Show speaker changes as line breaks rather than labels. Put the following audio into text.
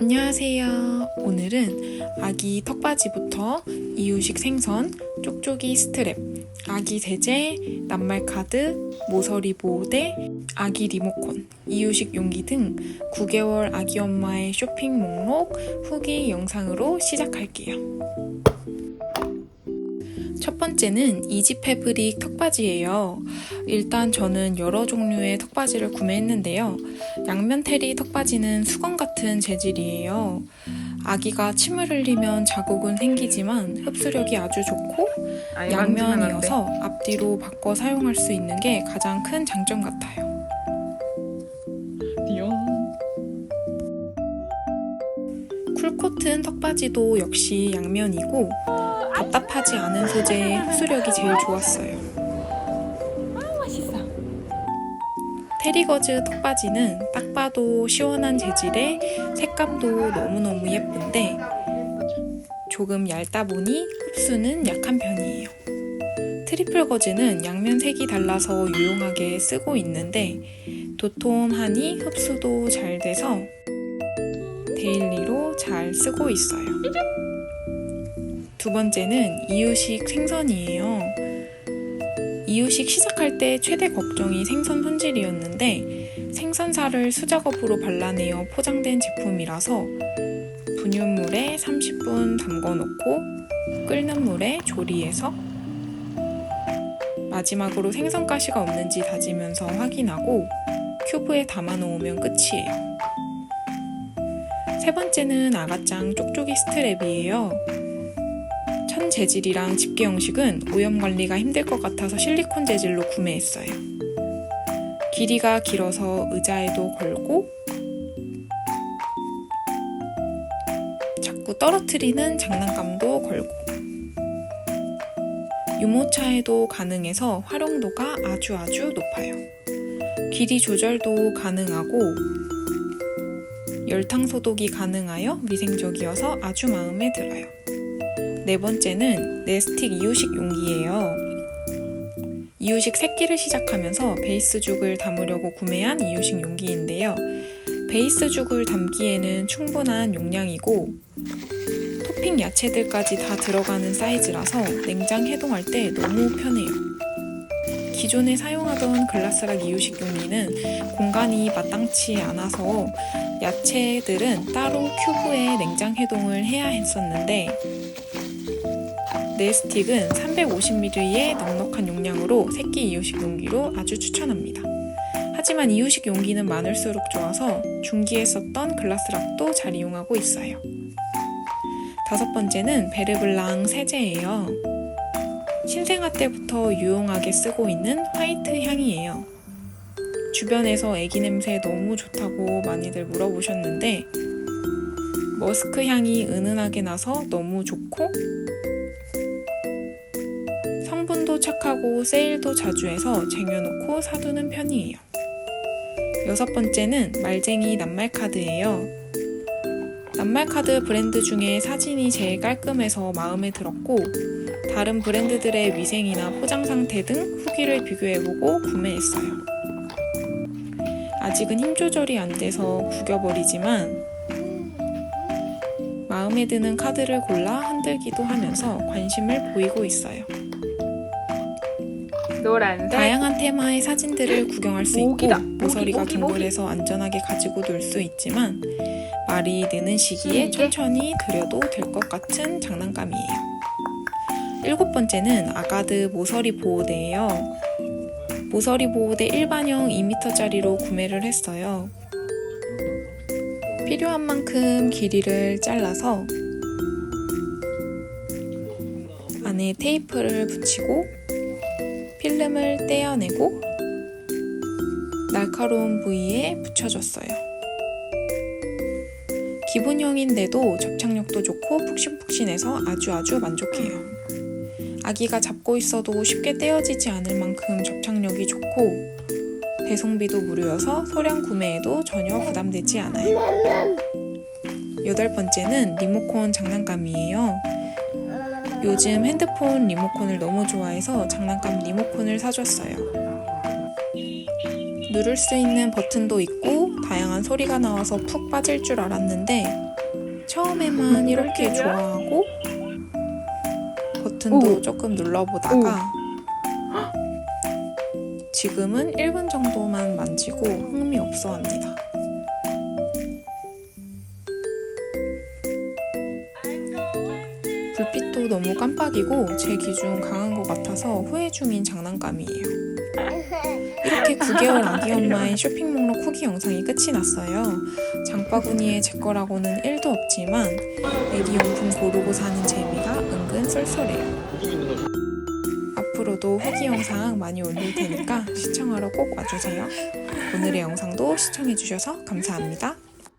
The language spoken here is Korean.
안녕하세요. 오늘은 아기 턱받이부터 이유식 생선, 쪽쪽이 스트랩, 아기 세제, 낱말 카드, 모서리 보호대, 아기 리모컨, 이유식 용기 등 9개월 아기 엄마의 쇼핑 목록 후기 영상으로 시작할게요. 첫 번째는 이지 패브릭 턱바지예요. 일단 저는 여러 종류의 턱바지를 구매했는데요. 양면 테리 턱바지는 수건 같은 재질이에요. 아기가 침을 흘리면 자국은 생기지만 흡수력이 아주 좋고 양면이어서 앞뒤로 바꿔 사용할 수 있는 게 가장 큰 장점 같아요. 쿨코튼 턱바지도 역시 양면이고 답답하지 않은 소재의 흡수력이 제일 좋았어요. 테리거즈 턱바지는 딱 봐도 시원한 재질에 색감도 너무너무 예쁜데 조금 얇다 보니 흡수는 약한 편이에요. 트리플 거즈는 양면 색이 달라서 유용하게 쓰고 있는데 도톰하니 흡수도 잘 돼서 데일리로 잘 쓰고 있어요. 두 번째는 이유식 생선이에요. 이유식 시작할 때 최대 걱정이 생선 손질이었는데 생선살을 수작업으로 발라내어 포장된 제품이라서 분유물에 30분 담궈 놓고 끓는 물에 조리해서 마지막으로 생선 가시가 없는지 다지면서 확인하고 큐브에 담아 놓으면 끝이에요. 세 번째는 아가짱 쪽쪽이 스트랩이에요. 천 재질이랑 집게 형식은 오염 관리가 힘들 것 같아서 실리콘 재질로 구매했어요. 길이가 길어서 의자에도 걸고 자꾸 떨어뜨리는 장난감도 걸고 유모차에도 가능해서 활용도가 아주 아주 높아요. 길이 조절도 가능하고 열탕 소독이 가능하여 위생적이어서 아주 마음에 들어요. 네 번째는 네스틱 이유식 용기예요. 이유식 새끼를 시작하면서 베이스죽을 담으려고 구매한 이유식 용기인데요. 베이스죽을 담기에는 충분한 용량이고 토핑 야채들까지 다 들어가는 사이즈라서 냉장 해동할 때 너무 편해요. 기존에 사용하던 글라스락 이유식 용기는 공간이 마땅치 않아서 야채들은 따로 큐브에 냉장 해동을 해야 했었는데 네 스틱은 350ml의 넉넉한 용량으로 새끼 이유식 용기로 아주 추천합니다. 하지만 이유식 용기는 많을수록 좋아서 중기에 썼던 글라스락도 잘 이용하고 있어요. 다섯 번째는 베르블랑 세제예요. 신생아 때부터 유용하게 쓰고 있는 화이트 향이에요. 주변에서 애기 냄새 너무 좋다고 많이들 물어보셨는데 머스크 향이 은은하게 나서 너무 좋고 착하고 세일도 자주 해서 쟁여놓고 사두는 편이에요. 여섯 번째는 말쟁이 낱말 카드예요. 낱말 카드 브랜드 중에 사진이 제일 깔끔해서 마음에 들었고 다른 브랜드들의 위생이나 포장 상태 등 후기를 비교해보고 구매했어요. 아직은 힘 조절이 안 돼서 구겨버리지만 마음에 드는 카드를 골라 흔들기도 하면서 관심을 보이고 있어요.
노란색
다양한 테마의 사진들을 구경할 수 있고
모기다.
모서리가
모기, 모기,
둥글해서 안전하게 가지고 놀 수 있지만 말이 느는 시기에? 천천히 들여도 될 것 같은 장난감이에요. 일곱 번째는 아가드 모서리 보호대예요. 모서리 보호대 일반형 2m짜리로 구매를 했어요. 필요한 만큼 길이를 잘라서 안에 테이프를 붙이고 필름을 떼어내고 날카로운 부위에 붙여줬어요. 기본형인데도 접착력도 좋고 푹신푹신해서 아주 아주 만족해요. 아기가 잡고 있어도 쉽게 떼어지지 않을 만큼 접착력이 좋고 배송비도 무료여서 소량 구매에도 전혀 부담되지 않아요. 여덟 번째는 리모컨 장난감이에요. 요즘 핸드폰 리모컨을 너무 좋아해서 장난감 리모컨을 사줬어요. 누를 수 있는 버튼도 있고 다양한 소리가 나와서 푹 빠질 줄 알았는데 처음에만 이렇게 좋아하고 버튼도
오.
조금 눌러보다가 지금은 1분 정도만 만지고 흥미 없어 합니다. 불빛도 너무 깜빡이고 제 기준 강한 것 같아서 후회 중인 장난감이에요. 이렇게 9개월 아기 엄마의 쇼핑 목록 후기 영상이 끝이 났어요. 장바구니에 제 거라고는 1도 없지만 애기 용품 고르고 사는 재미가 은근 쏠쏠해요. 앞으로도 후기 영상 많이 올릴 테니까 시청하러 꼭 와주세요. 오늘의 영상도 시청해주셔서 감사합니다.